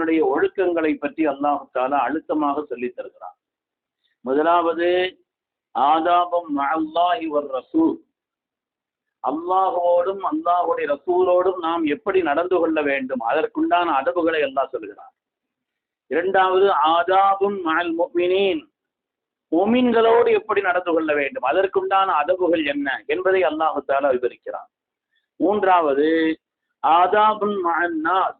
மனிதனுடைய ஒழுக்கங்களை பற்றி அல்லாஹு தாலா அழுத்தமாக சொல்லித் தருகிறான். முதலாவது ஆதாபம் அல்லாஹி ஒரு ரசூல். அல்லாஹோடும் அல்லாஹுடைய ரசூலோடும் நாம் எப்படி நடந்து கொள்ள வேண்டும்? அதற்குண்டான அதபுகளை அல்லாஹ் சொல்கிறார் இரண்டாவது ஆதாபும் அல் முஃமினீன். முமின்களோடு எப்படி நடந்து கொள்ள வேண்டும்? அதற்குண்டான அதபுகள் என்ன? என்பதை அல்லாஹு தாலா விவரிக்கிறான். மூன்றாவது ஆதாபுன் மகன்னாஸ்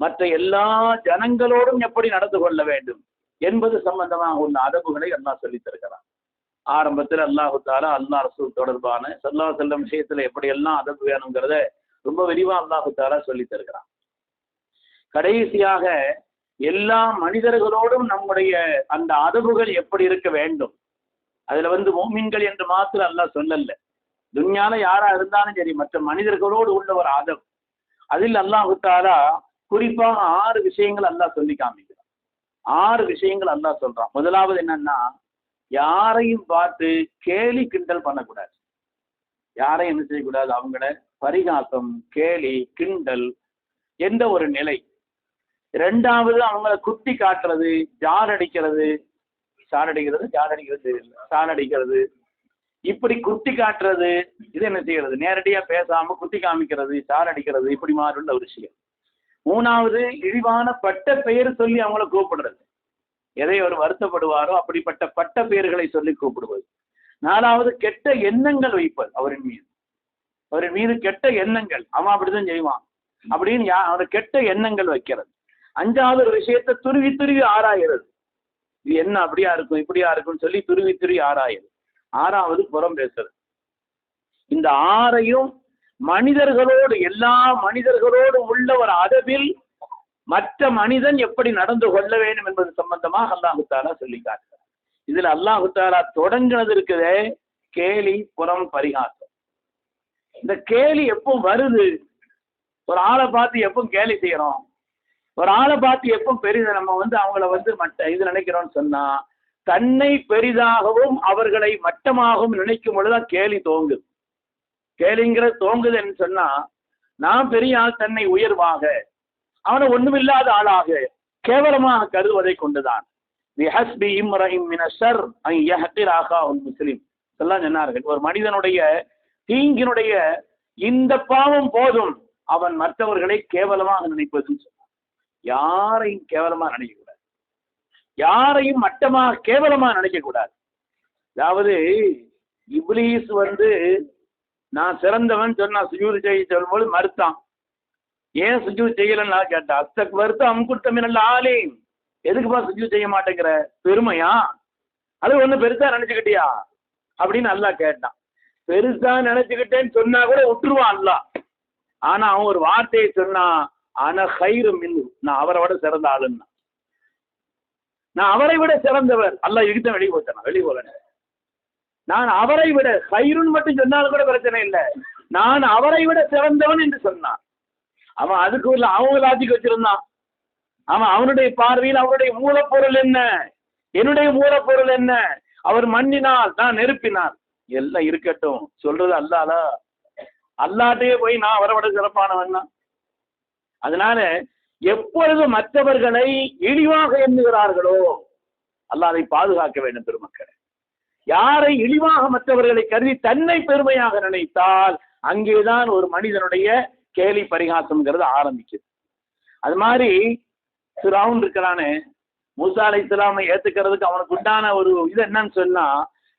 மற்ற எல்லா ஜனங்களோடும் எப்படி நடந்து கொள்ள வேண்டும் என்பது சம்பந்தமாக உள்ள அதபுகளை அல்லாஹ் சொல்லித் தருகிறான் ஆரம்பத்தில் அல்லாஹு தாலா அல்லா ரசூல் தொடர்பான சல்லா செல்லம் விஷயத்துல எப்படி எல்லாம் அதபு வேணுங்கிறத ரொம்ப விரிவா அல்லாஹு தாலா சொல்லி தருகிறான் கடைசியாக எல்லா மனிதர்களோடும் நம்முடைய அந்த அதபுகள் எப்படி இருக்க வேண்டும்? அதுல வந்து மோமின்கள் என்று மாத்திரம் அல்லாஹ் சொல்லல. துன்யால யாரா இருந்தாலும் சரி மற்ற மனிதர்களோடு உள்ள ஒரு அதவு அதில் அல்லாஹு தாலா குறிப்பாக ஆறு விஷயங்கள் அல்லாஹ் சொல்லி காமிக்கிறான். ஆறு விஷயங்கள் அல்லாஹ் சொல்றான். முதலாவது என்னன்னா யாரையும் பார்த்து கேலி கிண்டல் பண்ணக்கூடாது. யாரையும் என்ன செய்யக்கூடாது? அவங்கள பரிகாசம் கேலி கிண்டல் எந்த ஒரு நிலை. ரெண்டாவது அவங்கள குத்தி காட்டுறது ஜார் அடிக்கிறது. சார் அடிக்கிறது ஜார் அடிக்கிறது சார் அடிக்கிறது. இப்படி குத்தி காட்டுறது இது என்ன செய்யறது? நேரடியா பேசாம குத்தி காமிக்கிறது சார் அடிக்கிறது இப்படி மாறுள்ள உள்ள ஒரு விஷயம். மூணாவது இழிவான பட்ட பெயர் சொல்லி அவங்கள கூப்பிடுறது. எதை அவர் வருத்தப்படுவாரோ அப்படிப்பட்ட பட்ட பெயர்களை சொல்லி கூப்பிடுவது. நாலாவது கெட்ட எண்ணங்கள் வைப்பது அவரின் மீது. அவரின் மீது கெட்ட எண்ணங்கள் அவன் அப்படிதான் செய்வான் அப்படின்னு யா அவரை கெட்ட எண்ணங்கள் வைக்கிறது. அஞ்சாவது ஒரு விஷயத்தை துருவி துருவி ஆராயிறது. இது என்ன அப்படியா இருக்கும் இப்படியா இருக்கும்னு சொல்லி துருவி துருவி ஆராயிறது. ஆறாவது புறம் பேசுறது. இந்த ஆறையும் மனிதர்களோடு எல்லா மனிதர்களோடு உள்ள ஒரு அதவில் மற்ற மனிதன் எப்படி நடந்து கொள்ள வேண்டும் என்பது சம்பந்தமாக அல்லாஹு தாலா சொல்லி காட்டுகிறார் இதுல அல்லாஹு தாலா தொடங்கினது இருக்குதே கேலி புறம் பரிகாசம். இந்த கேலி எப்போ வருது? ஒரு ஆளை பார்த்து எப்போ கேலி செய்யறோம்? ஒரு ஆளை பார்த்து எப்போ பெரிது? நம்ம வந்து அவங்கள வந்து மட்ட இது நினைக்கிறோம்னு சொன்னா தன்னை பெரிதாகவும் அவர்களை மட்டமாகவும் நினைக்கும் பொழுதுதான் கேலி தோங்குது கேளுங்கிற தோங்குதுன்னு சொன்னா நான் பெரிய ஆள் தன்னை உயர்வாக அவனை ஒண்ணுமில்லாத ஆளாக கேவலமாக கருதுவதை கொண்டுதான். முஸ்லிம். எல்லாம் சொன்னார்கள். ஒரு மனிதனுடைய தீங்கினுடைய இந்த பாவம் போதும் அவன் மற்றவர்களை கேவலமாக நினைப்பதுன்னு சொன்னான். யாரையும் கேவலமா நினைக்க கூடாது யாரையும் மட்டமா கேவலமா நினைக்க கூடாது அதாவது இப்லீஸ் வந்து நான் சிறந்தவன் சொன்னான் சுஜூது செய்ய சொல்லும்போது மறுத்தான். ஏன் சுஜூ செய்யலன்னு நான் கேட்டேன். அஸ்தக் வருத்தம் அல்ல ஆளே எதுக்குப்பா சுஜூ செய்ய மாட்டேங்கிற? பெருமையா? அது ஒண்ணு பெருசா நினைச்சுக்கிட்டியா? அப்படின்னு அல்லா கேட்டான். பெருசா நினைச்சுக்கிட்டேன்னு சொன்னா கூட விட்டுருவான் அல்லா ஆனா அவன் ஒரு வார்த்தையை சொன்னா ஆனா ஹைரு மின்னு. நான் அவரை விட சிறந்த ஆளுன்னா. நான் அவரை விட சிறந்தவர். அல்ல இழுத்த வெளியே போட்டேன் வெளியே போல நான் அவரை விட சைருன்னு மட்டும் சொன்னாலும் கூட பிரச்சனை இல்லை. நான் அவரை விட சிறந்தவன் என்று சொன்னான். அவன் அதுக்கு உள்ள அவங்க லாஜிக் வச்சிருந்தான். அவன் அவனுடைய பார்வையில் அவருடைய மூலப்பொருள் என்ன? என்னுடைய மூலப்பொருள் என்ன? அவர் மண்ணினால் நான் நெருப்பினார் எல்லாம் இருக்கட்டும். சொல்றது அல்லாலா அல்லாட்டையே போய் நான் அவரை விட சிறப்பானவன் தான். அதனால எப்பொழுது மற்றவர்களை இழிவாக எண்ணுகிறார்களோ அல்லாதை அதை பாதுகாக்க வேண்டும் பெருமக்களை. யாரை இழிவாக மற்றவர்களை கருதி தன்னை பெருமையாக நினைத்தால் அங்கேதான் ஒரு மனிதனுடைய கேலி பரிகாசம்ங்கிறது ஆரம்பிக்குது. அது மாதிரி சிராவுன் இருக்கிறானே மூசா அலை இஸ்லாமை ஏத்துக்கிறதுக்கு அவனுக்கு உண்டான ஒரு இது என்னன்னு சொன்னா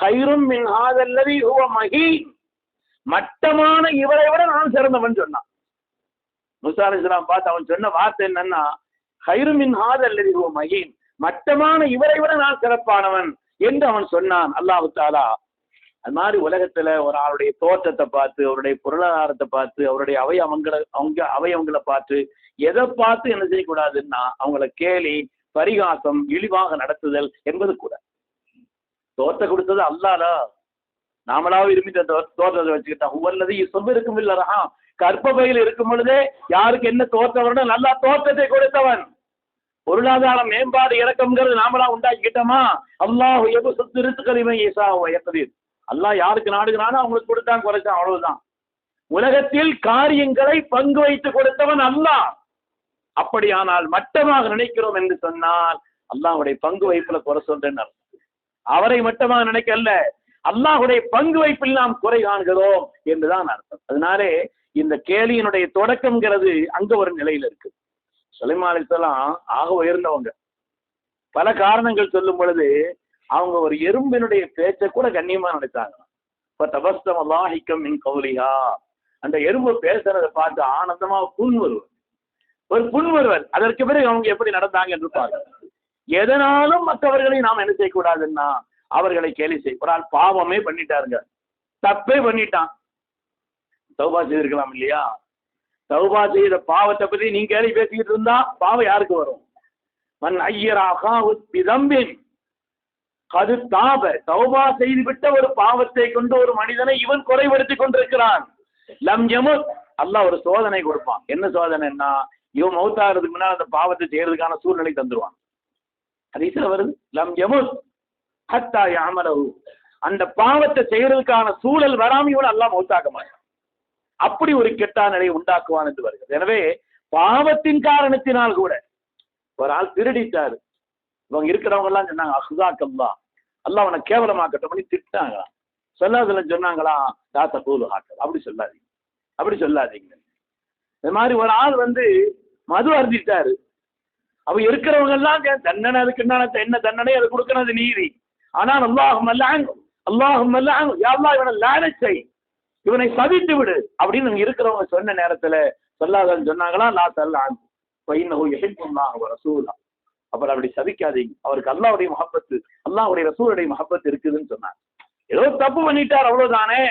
ஹைரும் மின் ஹாதல்லதி ஹுவ மகி மட்டமான இவரை விட நான் சிறந்தவன் சொன்னான். மூசா அலை இஸ்லாம் பார்த்து அவன் சொன்ன வார்த்தை என்னன்னா ஹைரும் மின் ஹாதல்லதி ஹுவ மகி மட்டமான இவரை விட நான் சிறப்பானவன். என்று அவன் சொன்னான் அல்லாஹு தாலா. அது மாதிரி உலகத்துல ஒரு ஆளுடைய தோற்றத்தை பார்த்து அவருடைய பொருளாதாரத்தை பார்த்து அவருடைய அவயவங்களை அவங்க அவயவங்களை பார்த்து எதை பார்த்து என்ன செய்யக்கூடாதுன்னா அவங்கள கேலி பரிகாசம் இழிவாக நடத்துதல் என்பது கூட. தோற்ற கொடுத்தது அல்லாலா நாமளாவது விரும்பி தோற்றத்தை வச்சுக்கிட்டா ஒவ்வொருது சொந்த இருக்கும் இல்லரா கற்பபையில் இருக்கும் பொழுதே யாருக்கு என்ன தோற்றவனோ நல்லா தோற்றத்தை கொடுத்தவன். பொருளாதார மேம்பாடு இறக்கம்ங்கிறது நாமளா உண்டாக்கிட்டோமா அல்லாஹ் எபு சொத்து ரிசுக்கரிமை ஈசா எக்கதீர் அல்லாஹ் யாருக்கு நாடுகிறானோ அவங்களுக்கு கொடுத்தான் குறைச்சான் அவ்வளவுதான். உலகத்தில் காரியங்களை பங்கு வைத்து கொடுத்தவன் அல்லாஹ். அப்படியானால் மட்டமாக நினைக்கிறோம் என்று சொன்னால் அல்லாஹுடைய பங்கு வைப்புல குறை சொல்றேன் அர்த்தம். அவரை மட்டமாக நினைக்கல அல்லாஹ்வுடைய பங்கு வைப்பில் நாம் குறை காண்கிறோம் என்றுதான் அர்த்தம். அதனாலே இந்த கேலியினுடைய தொடக்கம்ங்கிறது அங்க ஒரு நிலையில இருக்கு சுலைமானித்தலாம் ஆக உயர்ந்தவங்க. பல காரணங்கள் சொல்லும் பொழுது அவங்க ஒரு எறும்பினுடைய பேச்சை கூட கண்ணியமா நினைச்சாங்க இப்ப தபஸ்தம் அல்லாஹிக்கம் மின் கௌலியா அந்த எறும்பு பேசுறதை பார்த்து ஆனந்தமா புண் வருவர் ஒரு புண் வருவர் அதற்கு பிறகு அவங்க எப்படி நடந்தாங்க என்று பாருங்க எதனாலும் மற்றவர்களை நாம் என்ன செய்யக்கூடாதுன்னா அவர்களை கேலி செய்ய ஒரு ஆள் பாவமே பண்ணிட்டாருங்க. தப்பே பண்ணிட்டான். தௌபா செய்திருக்கலாம் இல்லையா? தௌபா செய்த பாவத்தை பத்தி நீ கேள்வி பேசிக்கிட்டு இருந்தா பாவம் யாருக்கு வரும்? மன் ஐயராகா பிதம்பின். கது தாப. தௌபா செய்து விட்ட ஒரு பாவத்தை கொண்டு ஒரு மனிதனை இவன் குறைபடுத்திக் கொண்டிருக்கிறான். லம் யமுத். அல்லாஹ் ஒரு சோதனை கொடுப்பான். என்ன சோதனைன்னா இவன் மௌத்தாகிறதுக்கு முன்னால் அந்த பாவத்தை செய்யறதுக்கான சூழ்நிலை தந்துருவான். ஹதீஸ்ல வருது லம் யமுத். ஹத்தா யாமலஹு அந்த பாவத்தை செய்யறதுக்கான சூழல் வராம இவன் அல்லாஹ் மௌத்தாக்க மாட்டான். அப்படி ஒரு கெட்டா நிலையை உண்டாக்குவான் என்று வருகிறது. எனவே பாவத்தின் காரணத்தினால் கூட ஒரு ஆள் திருடிட்டாரு. இவங்க இருக்கிறவங்க எல்லாம் சொன்னாங்க அஹ்தாக்கல்லா அல்ல அவனை கேவலமாக்கட்டும் பண்ணி திட்டாங்களாம். சொல்லாதுல சொன்னாங்களா? தாத்த கூலு ஹாக்கல் அப்படி சொல்லாதீங்க. அப்படி சொல்லாதீங்க. இந்த மாதிரி ஒரு ஆள் வந்து மது அருந்திட்டாரு. அவ இருக்கிறவங்க எல்லாம் தண்டனை அதுக்கு என்ன? என்ன தண்டனை? அது கொடுக்கறது நீதி. ஆனால் அல்லாஹும் அல்லாங்க அல்லாஹும் அல்லாங்க யாழ்லா இவனை லானச் செய். இவனை சதித்து விடு அப்படின்னு இருக்கிறவங்க சொன்ன நேரத்துல சொல்லாதன்னு சொன்னாங்களா? லா தல்லான் ரசூலா. அப்புறம் அப்படி சவிக்காதீங்க. அவருக்கு அல்லாவுடைய மஹப்பத்து அல்லாவுடைய ரசூலுடைய மஹப்பத்து இருக்குதுன்னு சொன்னாங்க. ஏதோ தப்பு பண்ணிட்டார் அவ்வளவுதானே?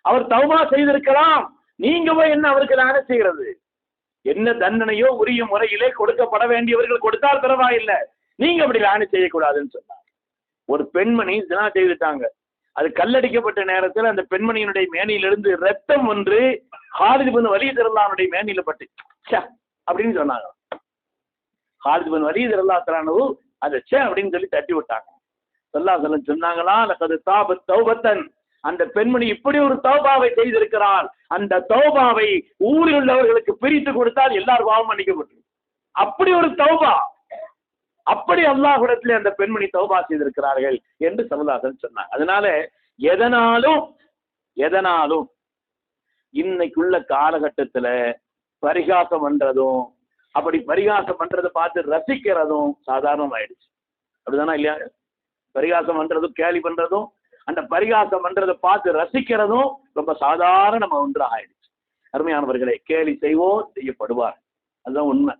அவர் தவமா செய்திருக்கலாம். நீங்க போய் என்ன அவருக்கு தானே செய்யறது? என்ன தண்டனையோ உரிய முறையிலே கொடுக்கப்பட வேண்டியவர்கள் கொடுத்தால் பரவாயில்லை. நீங்க அப்படி லானி செய்யக்கூடாதுன்னு சொன்னாங்க. ஒரு பெண்மணி தினா செய்துட்டாங்க. அது கல்லடிக்கப்பட்ட நேரத்தில் அந்த பெண்மணியினுடைய மேனியிலிருந்து ரத்தம் ஒன்று ஹாலிது பின் வலி திரல்லானுடைய மேனியில பட்டு ச்சே அப்படின்னு சொன்னாங்க. ஹாலிது பின் வலி திரல்லாத்தலானு அதை ச்சே அப்படின்னு சொல்லி தட்டி விட்டாங்க. சொல்லாசலம் சொன்னாங்களா அல்லது தாபத் தௌபத்தன். அந்த பெண்மணி இப்படி ஒரு தௌபாவை செய்திருக்கிறார் அந்த தௌபாவை ஊரில் உள்ளவர்களுக்கு பிரித்து கொடுத்தால் எல்லாரும் பாவம் மன்னிக்கப்பட்டு அப்படி ஒரு தௌபா. அப்படி அல்லாஹ்விடத்திலே அந்த பெண்மணி தௌபா செய்திருக்கிறார்கள் என்று சமுதாசன் சொன்னாங்க அதனால எதனாலும் எதனாலும் இன்னைக்குள்ள காலகட்டத்துல பரிகாசம் பண்றதும் அப்படி பரிகாசம் பண்றதை பார்த்து ரசிக்கிறதும் சாதாரணமாயிடுச்சு. அப்படிதானா இல்லையா? பரிகாசம் பண்றதும் கேலி பண்றதும் அந்த பரிகாசம் பண்றதை பார்த்து ரசிக்கிறதும் ரொம்ப சாதாரண ஒன்றாக ஆயிடுச்சு அருமையானவர்களே கேலி செய்வோம் செய்யப்படுவார் அதுதான் உண்மை.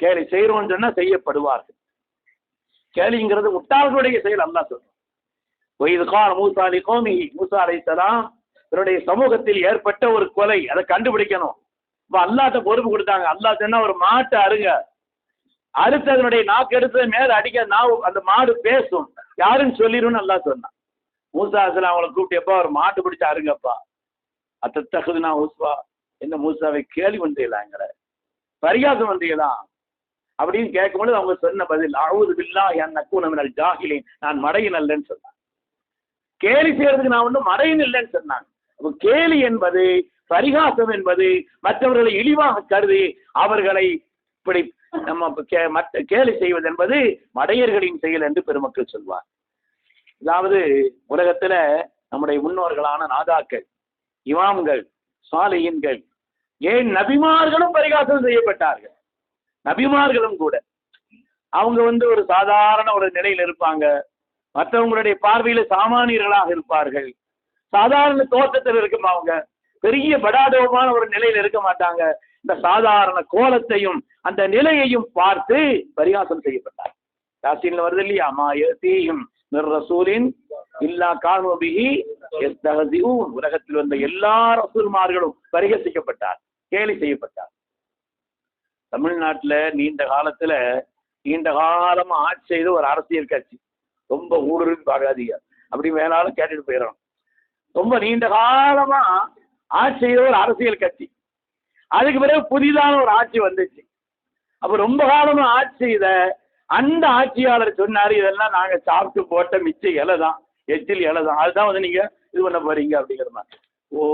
கேலி செய்கிறோம்னு சொன்னால் செய்யப்படுவார்கள். கேலிங்கிறது முட்டாள்களுடைய செயல் அல்லா சொல்றோம் இது கால மூசா கோமி மூசா அலைத்தலாம் இவருடைய சமூகத்தில் ஏற்பட்ட ஒரு கொலை அதை கண்டுபிடிக்கணும். இப்போ அல்லாட்ட பொறுப்பு கொடுத்தாங்க. அல்லா சொன்னா ஒரு மாட்டை அருங்க அறுத்து அதனுடைய நாக்கு எடுத்து மேல அடிக்க நாவு அந்த மாடு பேசும். யாருன்னு சொல்லிடும்னு அல்லா சொன்னான். மூசா அசலாம் அவங்கள கூப்பிட்டியப்பா ஒரு மாட்டு பிடிச்சு அருங்கப்பா அத்த தகுதுனா ஊஸ்வா என்ன மூசாவை கேள்வி வந்தீங்களாங்கிற பரிகாசம் வந்தீங்களா அப்படின்னு கேட்கும்போது அவங்க சொன்ன பதில் அழுது பில்லா என் நக்கூனமினல் ஜாகிலே நான் மடையின் அல்லன்னு சொன்னாங்க. கேலி செய்யறதுக்கு நான் ஒன்றும் மடையின் இல்லைன்னு சொன்னாங்க. அப்போ கேலி என்பது பரிகாசம் என்பது மற்றவர்களை இழிவாக கருதி அவர்களை இப்படி நம்ம கே- மற்ற கேலி செய்வது என்பது மடையர்களின் செயல் என்று பெருமக்கள் சொல்வார் அதாவது உலகத்துல நம்முடைய முன்னோர்களான நாதாக்கள் இமாம்கள் சாலையின்கள் ஏன் நபிமார்களும் பரிகாசம் செய்யப்பட்டார்கள்? நபிமார்களும் கூட. அவங்க வந்து ஒரு சாதாரண ஒரு நிலையில் இருப்பாங்க. மற்றவங்களுடைய பார்வையில சாமானியர்களாக இருப்பார்கள். சாதாரண தோற்றத்தில் இருக்கும் அவங்க. பெரிய படாடோமான ஒரு நிலையில் இருக்க மாட்டாங்க. இந்த சாதாரண கோலத்தையும் அந்த நிலையையும் பார்த்து பரிகாசம் செய்யப்பட்டார். யாசீன்ல வருது இல்லையா? மா தீயும் மிர் ரசூலின் இல்லா காணோபிகி உலகத்தில் வந்த எல்லா ரசூல்மார்களும் பரிகசிக்கப்பட்டார் கேலி செய்யப்பட்டார். தமிழ்நாட்டில் நீண்ட காலத்தில் நீண்ட காலமாக ஆட்சி செய்த ஒரு அரசியல் கட்சி. ரொம்ப ஊடுருவி பார்க்காதீங்க. அப்படி வேணாலும் கேட்டுட்டு போயிடணும் ரொம்ப நீண்ட காலமாக ஆட்சி செய்த ஒரு அரசியல் கட்சி. அதுக்கு பிறகு புதிதான ஒரு ஆட்சி வந்துச்சு. அப்போ ரொம்ப காலமாக ஆட்சி செய்த அந்த ஆட்சியாளர் சொன்னார் இதெல்லாம் நாங்கள் சாப்பிட்டு போட்ட மிச்ச இலை தான். எச்சில் இலை தான். அதுதான் வந்து நீங்கள் இது பண்ண போறீங்க அப்படிங்கிற மாதிரி. ஓ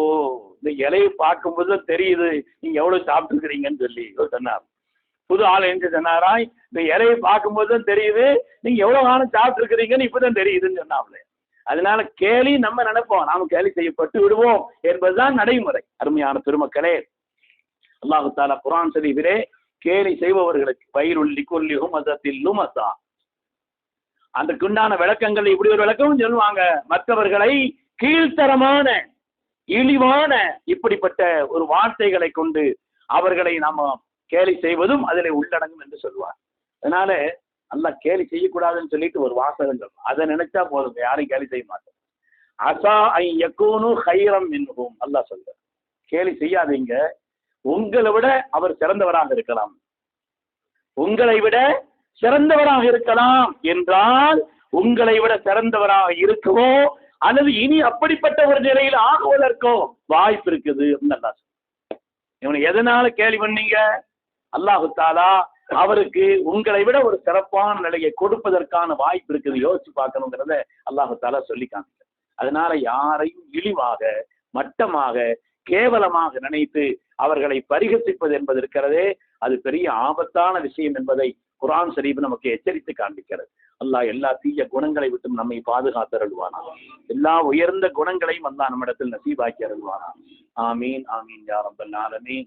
இந்த இலையை பார்க்கும்போது தான் தெரியுது நீங்கள் எவ்வளோ சாப்பிட்டுருக்கிறீங்கன்னு சொல்லி. சொன்னார். புது ஆள் என்று சொன்னாராய் இந்த இலையை பார்க்கும்போது தான் தெரியுது நீங்க எவ்வளவு காலம் சாப்பிட்டு இருக்கிறீங்கன்னு இப்பதான் தெரியுதுன்னு சொன்னாங்களே அதனால கேலி நம்ம நினைப்போம். நாம கேலி செய்யப்பட்டு விடுவோம் என்பதுதான் நடைமுறை அருமையான பெருமக்களே அல்லாஹு தாலா குரான் ஷரீஃபிலே கேலி செய்பவர்களுக்கு பயிருள்ளி கொல்லி ஹுமசத்தில் லுமசா அதுக்குண்டான விளக்கங்கள் இப்படி ஒரு விளக்கம் சொல்லுவாங்க. மற்றவர்களை கீழ்த்தரமான இழிவான இப்படிப்பட்ட ஒரு வார்த்தைகளை கொண்டு அவர்களை நாம கேலி செய்வதும் அதில் உள்ளடங்கும் என்று சொல்லுவார் அதனால நல்லா கேலி செய்யக்கூடாதுன்னு சொல்லிட்டு ஒரு வாசகம் சொல்லும் அதை நினைச்சா போதும் யாரையும் கேலி செய்ய மாட்டோம் அசா ஐ யக்கூனு ஹைரம் என்போம் அல்லாஹ் சொல்ற கேலி செய்யாதீங்க. உங்களை விட அவர் சிறந்தவராக இருக்கலாம். உங்களை விட சிறந்தவராக இருக்கலாம் என்றால் உங்களை விட சிறந்தவராக இருக்கவோ அல்லது இனி அப்படிப்பட்ட ஒரு நிலையில் ஆகுவதற்கோ வாய்ப்பு இருக்குது அப்படின்னு அல்லாஹ் இவனை எதனால கேலி பண்ணீங்க? அல்லாஹு தாலா அவருக்கு உங்களை விட ஒரு சிறப்பான நிலையை கொடுப்பதற்கான வாய்ப்பு இருக்குது. யோசிச்சு பார்க்கணுங்கிறத அல்லாஹு தாலா சொல்லி காமிக்க அதனால யாரையும் இழிவாக மட்டமாக கேவலமாக நினைத்து அவர்களை பரிகசிப்பது என்பது இருக்கிறதே அது பெரிய ஆபத்தான விஷயம் என்பதை குரான் ஷரீப் நமக்கு எச்சரித்து காண்பிக்கிறது. அல்லாஹ் எல்லா தீய குணங்களை விட்டும் நம்மை பாதுகாத்து அருள்வானா எல்லா உயர்ந்த குணங்களையும் அல்லாஹ் நம்மிடத்தில் நசீபாக்கி அருள்வானா ஆமீன் ஆமீன் யாரம்பல் ஆலமீன்.